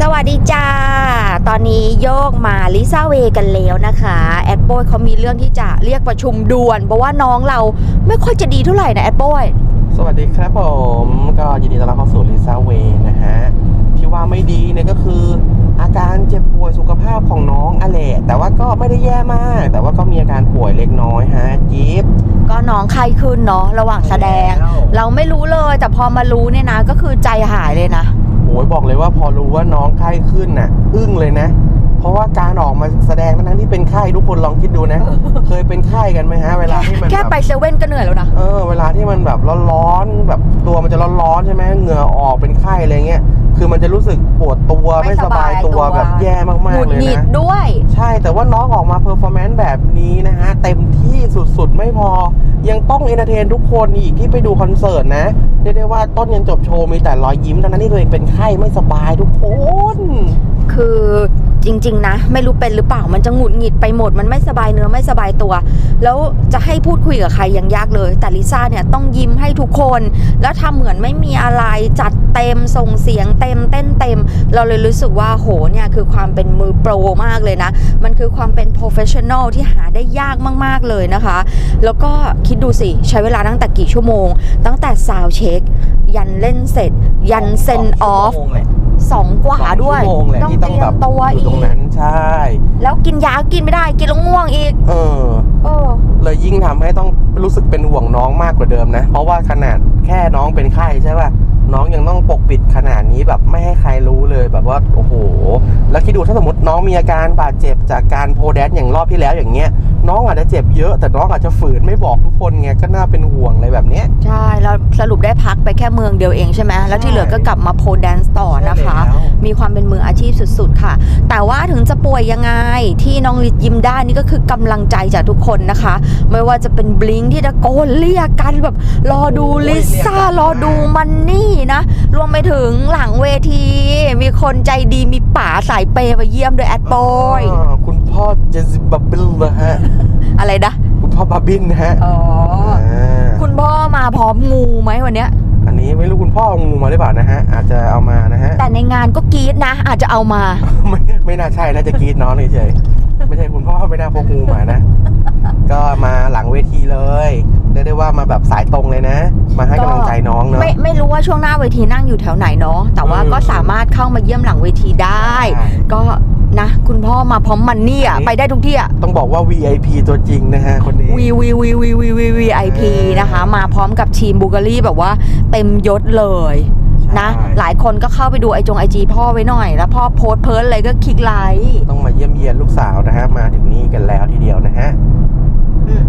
สวัสดีจ้า ตอนนี้โยกมาลิซ่าเวกันแล้วนะคะ แอดโบยเขามีเรื่องที่จะเรียกประชุมด่วน เพราะว่าน้องเราไม่ค่อยจะดีเท่าไหร่นะแอดโบยสวัสดีครับผม ก็ยินดีต้อนรับเข้าสู่ลิซ่าเวนะฮะ ที่ว่าไม่ดีเนี่ยก็คือ อาการเจ็บป่วยสุขภาพของน้องอะแหละแต่ว่าก็ไม่ได้แย่มาก แต่ว่าก็มีอาการป่วยเล็กน้อยฮะจิ๊บก็น้องไข้ขึ้นเนาะระหว่างแสดง เราไม่รู้เลยแต่พอมารู้เนี่ยนะก็คือใจหายเลยนะโอ้ย บอกเลยว่าพอรู้ว่าน้องไข้ขึ้นน่ะ อึ้งเลยนะ เพราะว่าการออกมาแสดงทั้งๆที่เป็นไข้ทุกคนลองคิดดูนะ เคยเป็นไข้กันไหมฮะ เวลาที่มันแค่แบบไปเซเว่นก็เหนื่อยแล้วนะ เออ เวลาที่มันแบบร้อนๆแบบตัวมันจะร้อนๆใช่ไหมเหงื่อออกเป็นไข้อะไรเงี้ยคือมันจะรู้สึกปวดตัวไม่ไม่สบายตัวสบายตัวแบบแย่มากหงุๆดเลยหงิดนะด้วย ใช่แต่ว่าน้องออกมาเพอร์ฟอร์แมนซ์แบบนี้นะฮะ เต็มที่สุดๆ ไม่พอ ยังต้องเอนเตอร์เทนทุกคนอีกที่ไปดูคอนเสิร์ตนะเรียกได้ว่าต้นยันจบโชว์มีแต่รอยยิ้มทั้งนั้นที่ตัวเองเป็นไข้ไม่สบายทุกคน คือ จริง ๆ นะ ไม่รู้เป็นหรือเปล่ามันจะหงุดหงิดไปหมด มันไม่สบายเนื้อไม่สบายตัว แล้วจะให้พูดคุยกับใครยังยากเลย แต่ลิซ่าเนี่ยต้องยิ้มให้ทุกคน แล้วทำเหมือนไม่มีอะไรจัดเต็มส่งเสียงเต็มเต้นเต็ม เราเลยรู้สึกว่าโหเนี่ยคือความเป็นมือโปรมากเลยนะ มันคือความเป็น professional ที่หาได้ยากมาก ๆเลยนะคะ แล้วก็คิดดูสิใช้เวลาตั้งแต่กี่ชั่วโมง ตั้งแต่ซาวเช็คยันเล่นเสร็จ ยันเซนออฟ สงชั่วโมงแหละสองกว่าด้วยสองชั่วโมงแหละต้องที่เตต้องรียแบมบตัวอยู่อีตรงกนั้นใช่ แล้วกินยากินไม่ได้กินแล้วง่วงอีกเออ เออ เลยยิ่งทำให้ต้องรู้สึกเป็นห่วงน้องมากกว่าเดิมนะ เพราะว่าขนาดแค่น้องเป็นไข้ใช่ป่ะ น้องยังต้องปกปิดขนาดนี้แบบไม่ให้ใครรู้เลยแบบว่าโอ้โห แล้วคิดดูถ้าสมมติน้องมีอาการบาดเจ็บจากการโพแดนอย่างรอบที่แล้วอย่างเงี้ย น้องอาจจะเจ็บเยอะ แต่น้องอาจจะฝืนไม่บอกทุกคนไงก็น่าเป็นห่วงอะไรแบบเนี้ย ใช่แล้วสรุปได้พักไปแค่เมืองเดียวเองใช่ไหมแล้วที่เหลือก็กลับมาโพแดนซ์ต่อนะคะ ใช่แล้ว มีความเป็นมืออาชีพสุดๆค่ะ แต่ว่าถึงจะป่วยยังไงที่น้องลิศยิ้มได้นี่ก็คือกำลังใจจากทุกคนนะคะ ไม่ว่าจะเป็นบลิงที่ตะโกนเรียกกันแบบรอดูลิซ่ารอดูมันนี่นะ รวมไปถึงหลังเวที มีคนใจดีมีป๋าสายเปย์มาเยี่ยมด้วยแอดบอยาคุณ พ่อเจสิบับบิลนะฮะ อะไรนะคุณพ่อบาบินนะฮะอ๋อาคุณพ่อมาพร้อมงูไหมวันเนี้ย อันนี้ไม่รู้คุณพ่อเอางูมาหรือเปล่านะฮะ อาจจะเอามานะฮะ แต่ในงานก็กรี๊ดนะ อาจจะเอามา ไม่ไม่น่าใช่น่าจะกรีดน้องเฉยๆไม่ใช่คุณพ่อไม่น่าพกงูมานะ ก็มาหลังเวทีเลยเรียกได้ว่ามาแบบสายตรงเลยนะ มาให้กำลังใจน้องเนาะ ไม่ไม่รู้ว่าช่วงหน้าเวทีนั่งอยู่แถวไหนเนาะแต่ว่าอืม ก็สามารถเข้ามาเยี่ยมหลังเวทีได้ใช่ก็ นะ คุณพ่อมาพร้อมมันนี่อะอันนี้ไปได้ทุกที่อะ ต้องบอกว่า VIP ตัวจริงนะฮะคนนี้ วีวีวีวีวีวีวีไอพีเออนะคะ มาพร้อมกับทีมบูการีแบบว่าเต็มยศเลยนะ ใช่ หลายคนก็เข้าไปดูไอจงไอจีพ่อไว้หน่อย แล้วพ่อโพสต์เพิร์ลอะไรก็คลิกไลค์ต้องมาเยี่ยมเยียนลูกสาวนะฮะ มาถึงนี่กันแล้วทีเดียวนะฮะ อืม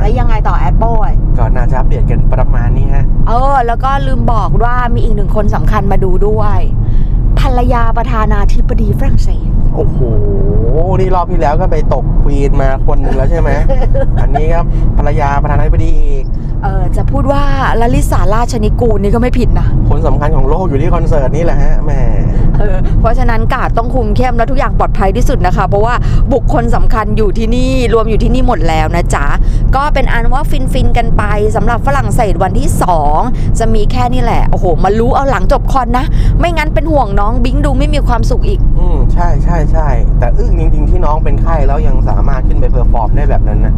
แล้วยังไงต่อแอดบอยก็น่าจะอัปเดตกันประมาณนี้ฮะ เออ แล้วก็ลืมบอกว่ามีอีกหนึ่งคนสำคัญมาดูด้วย ภรรยาประธานาธิบดีฝรั่งเศส โอ้โห นี่รอบที่แล้วก็ไปตกควีนมาคนหนึ่งแล้วใช่ไหม อันนี้ครับภรรยาประธานาธิบดีอีก เออจะพูดว่าลลิสาราชนิกูลนี่ก็ไม่ผิดนะ คนสำคัญของโลกอยู่ที่คอนเสิร์ตนี่แหละฮะแหม เออเพราะฉะนั้นกาดต้องคุมเข้มและทุกอย่างปลอดภัยที่สุดนะคะ เพราะว่าบุคคลสำคัญอยู่ที่นี่รวมอยู่ที่นี่หมดแล้วนะจ๊ะ ก็เป็นอันว่าฟินฟินๆกันไปสำหรับฝรั่งเศสวันที่ 2 จะมีแค่นี้แหละ โอ้โห มารู้เอาหลังจบคอนนะ ไม่งั้นเป็นห่วงน้องบิงดูไม่มีความสุขอีก อืมใช่ใช่ใช่แต่อึ้งจริง ๆ ที่น้องเป็นไข้แล้วยังสามารถขึ้นไปเพอร์ฟอร์มได้แบบนั้นนะ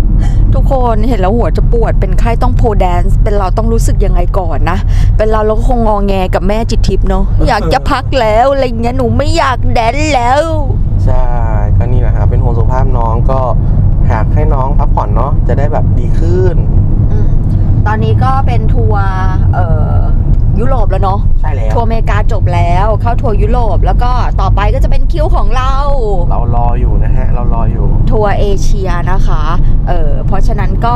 ทุกคนเห็นแล้วหัวจะปวดเป็นไข้ต้องโพแดนซ์เป็นเราต้องรู้สึกยังไงก่อนนะ เป็นเราเราก็คงงอแงกับแม่จิตทิพย์เนาะอยากจะพักแล้วอะไรเงี้ยหนูไม่อยากแดนแล้ว ใช่ก็นี่แหละฮะเป็นห่วงสุขภาพน้องก็หากให้น้องพักผ่อนเนาะจะได้แบบดีขึ้น อืมตอนนี้ก็เป็นทัวร์เอ่อยุโรป แล้วเนาะใช่แล้วทัวร์อเมริกาจบแล้ว เข้าทัวร์ยุโรป แล้วก็ต่อไปก็จะเป็นคิวของเรา เรารออยู่นะฮะ เรารออยู่ ทัวร์เอเชียนะคะ เออเพราะฉะนั้นก็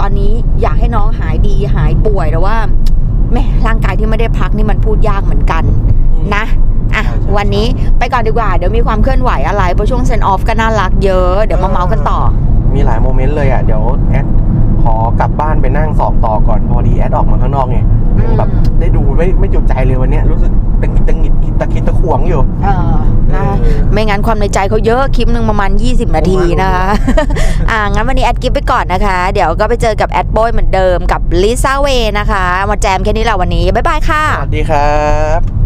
ตอนนี้อยากให้น้องหายดีหายป่วยแต่ว่าแม่ร่างกายที่ไม่ได้พักนี่มันพูดยากเหมือนกันนะอะใช่ใช่วันนี้ไปก่อนดีกว่า เดี๋ยวมีความเคลื่อนไหวอะไรเพราะช่วงเซนออฟก็น่ารักเยอะ เดี๋ยวมาเมาส์กันต่อ มีหลายโมเมนต์เลยอะ เดี๋ยวแอดขอกลับบ้านไปนั่งสอบต่อก่อนพอดีแอดออกมาข้างนอกไงยังแบบอืม ได้ดูไม่ไม่จุใจเลยวันเนี้ยรู้สึกตังหิดตังหิดตะคิดตะขวงอยู่เออนะเออไม่งั้นความในใจเขาเยอะคลิปหนึ่งประมาณ 20 นาทีนะคะ อ่างั้นวันนี้แอดกิฟไปก่อนนะคะ เดี๋ยวก็ไปเจอกับแอดโบยเหมือนเดิมกับลิซ่าเวนะคะมาแจมแค่นี้แหละวันนี้ บ๊ายบายค่ะ สวัสดีครับ